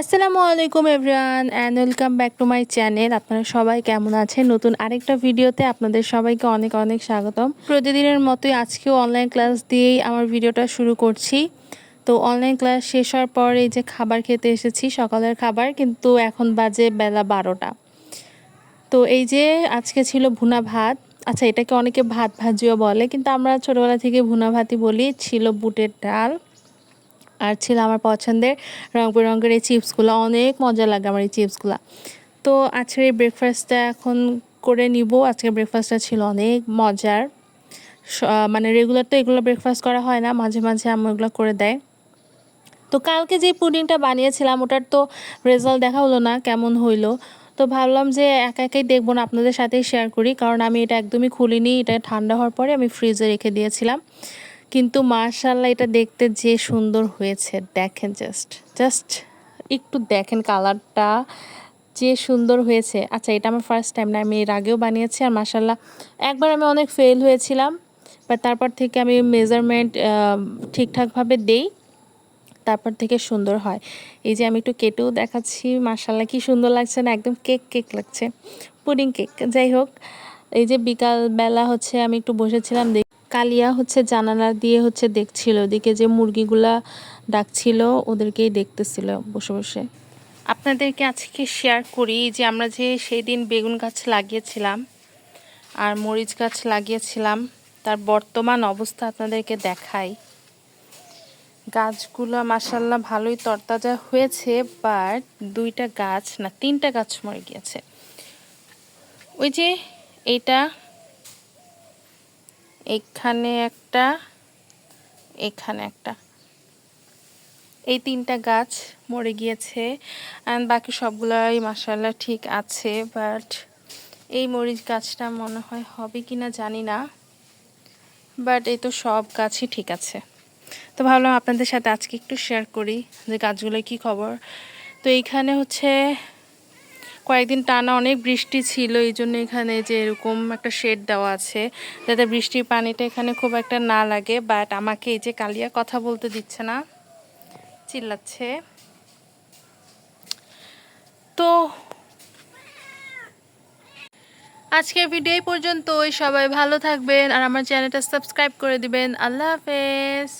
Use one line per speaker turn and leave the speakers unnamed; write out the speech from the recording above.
আসসালামু আলাইকুম everyone and welcome back to my channel আপনারা সবাই কেমন আছেন? নতুন আরেকটা ভিডিওতে আপনাদের সবাইকে অনেক অনেক স্বাগতম। প্রতিদিনের মতোই আজকেও অনলাইন ক্লাস দিয়েই আমার ভিডিওটা শুরু করছি। তো অনলাইন ক্লাস শেষ হওয়ার পর এই যে খাবার খেতে এসেছি, সকালের খাবার, কিন্তু এখন বাজে বেলা বারোটা। তো এই যে আজকে ছিল ভুনা ভাত। আচ্ছা এটাকে অনেকে ভাত ভাজিও বলে, কিন্তু আমরা ছোটোবেলা থেকে ভুনা ভাতই বলি, ছিল বুটের ডাল। আর ছিল আমার পছন্দের রং বেরঙের এই চিপসগুলো। অনেক মজা লাগে আমার এই চিপসগুলো। তো আজকের এই ব্রেকফাস্টটা এখন করে নিব। আজকের ব্রেকফাস্টটা ছিল অনেক মজার। মানে রেগুলার তো এগুলো ব্রেকফাস্ট করা হয় না, মাঝে মাঝে আমি এগুলো করে দেয়। তো কালকে যে পুডিংটা বানিয়েছিলাম, ওটার তো রেজাল্ট দেখা হলো না, কেমন হইল? তো ভাবলাম যে একা একাই দেখব না, আপনাদের সাথেই শেয়ার করি। কারণ আমি এটা একদমই খুলিনি, এটা ঠান্ডা হওয়ার পরে আমি ফ্রিজে রেখে দিয়েছিলাম। কিন্তু মার্শাল্লাহ এটা দেখতে যে সুন্দর হয়েছে, দেখেন জাস্ট জাস্ট একটু দেখেন কালারটা যে সুন্দর হয়েছে। আচ্ছা এটা আমার ফার্স্ট টাইম না, আমি এর আগেও বানিয়েছি আর মার্শাল্লাহ একবার আমি অনেক ফেল হয়েছিলাম বাট তারপর থেকে আমি মেজারমেন্ট ঠিকঠাকভাবে দেই, তারপর থেকে সুন্দর হয়। এই যে আমি একটু কেটেও দেখাচ্ছি মার্শাল্লাহ কি সুন্দর লাগছে না, একদম কেক কেক লাগছে পুডিং কেক যাই হোক, এই যে বিকাল বেলা হচ্ছে আমি একটু বসেছিলাম কালিয়া হচ্ছে জানালা দিয়ে হচ্ছে দেখছিল, ওদিকে যে মুরগিগুলা ডাকছিল, ওদেরকেই দেখতেছিল বসে বসে। আপনাদেরকে আজকে শেয়ার করি যে আমরা যে সেই দিন বেগুন গাছ লাগিয়েছিলাম আর মরিচ গাছ লাগিয়েছিলাম, তার বর্তমান অবস্থা আপনাদেরকে দেখাই। গাছগুলো মাসাল্লাহ ভালোই তরতাজা হয়েছে বাট দুইটা গাছ না, তিনটা গাছ মরে গিয়েছে। ওই যে এইটা এখানে একটা এখানে একটা। এই তিনটা গাছ মরে গিয়েছে অ্যান্ড বাকি সবগুলাই মাসাল্লাহ ঠিক আছে বাট এই মরিচ গাছটা মনে হয় হবে কি না জানি না বাট এই তো সব গাছই ঠিক আছে। তো ভাবলাম আপনাদের সাথে আজকে একটু শেয়ার করি যে গাছগুলোর কী খবর। তো এইখানে হচ্ছে কয়েকদিন টানা অনেক বৃষ্টি ছিল, এই জন্য এখানে যে এরকম একটা শেড দেওয়া আছে, যাতে বৃষ্টির পানিটা এখানে খুব একটা না লাগে বাট আমাকে এই যে কালিয়া কথা বলতে দিচ্ছে না, চিল্লাচ্ছে। তো আজকের ভিডিও পর্যন্তই, সবাই ভালো থাকবেন, আর আমার চ্যানেলটা সাবস্ক্রাইব করে দিবেন। আল্লাহ হাফেজ।